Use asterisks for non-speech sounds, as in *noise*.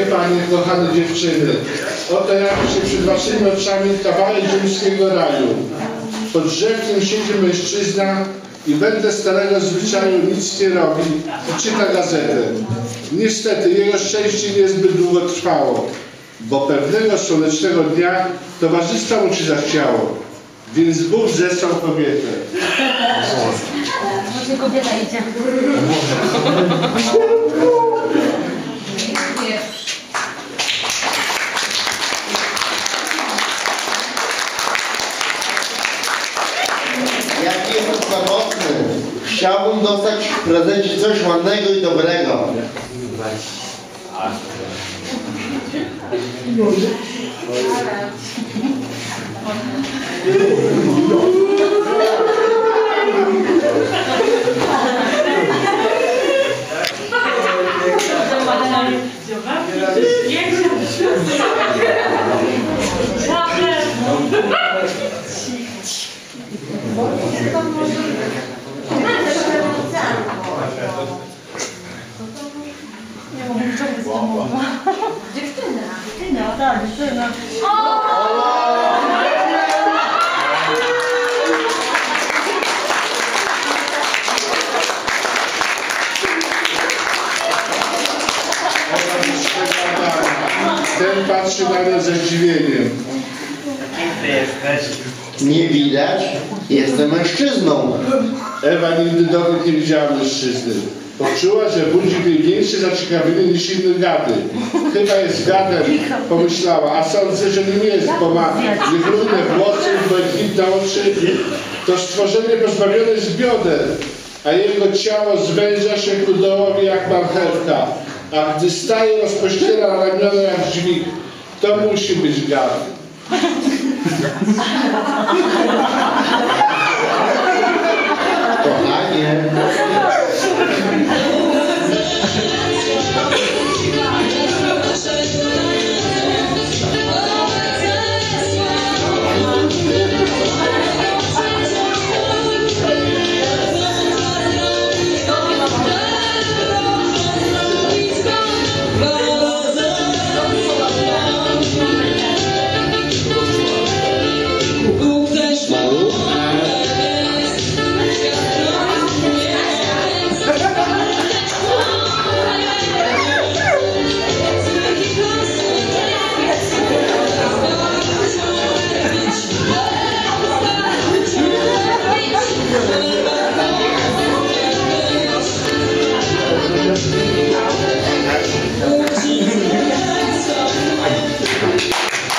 Drogie panie, kochane dziewczyny, oto jawi się przed waszymi oczami kawałek ziemskiego raju. Pod drzewkiem siedzi mężczyzna i będę starego zwyczaju nic nie robi i czyta gazetę. Niestety jego szczęście niezbyt długo trwało, bo pewnego słonecznego dnia towarzystwa mu się zachciało, więc Bóg zesłał kobietę. Może kobieta idzie. *laughs* jestem samotny. Chciałbym dostać w prezencie coś ładnego i dobrego. Dziewczyna. Dziewczyna, tak, dziewczyna. Wystrzega Ten patrzy na mnie ze zdziwieniem. Nie widać? Jestem mężczyzną. Ewa nigdy dotąd nie widziała mężczyzny. Poczuła, że budzi większe zaciekawienie niż inne gady. Chyba jest gadem, pomyślała, a sądzę, że nim jest, bo ma niechlujne włosy, błękitne oczy. To stworzenie pozbawione jest bioder, a jego ciało zwęża się ku dołowi jak marchewka. A gdy staje, rozpościera ramiona jak dźwig. To musi być gad.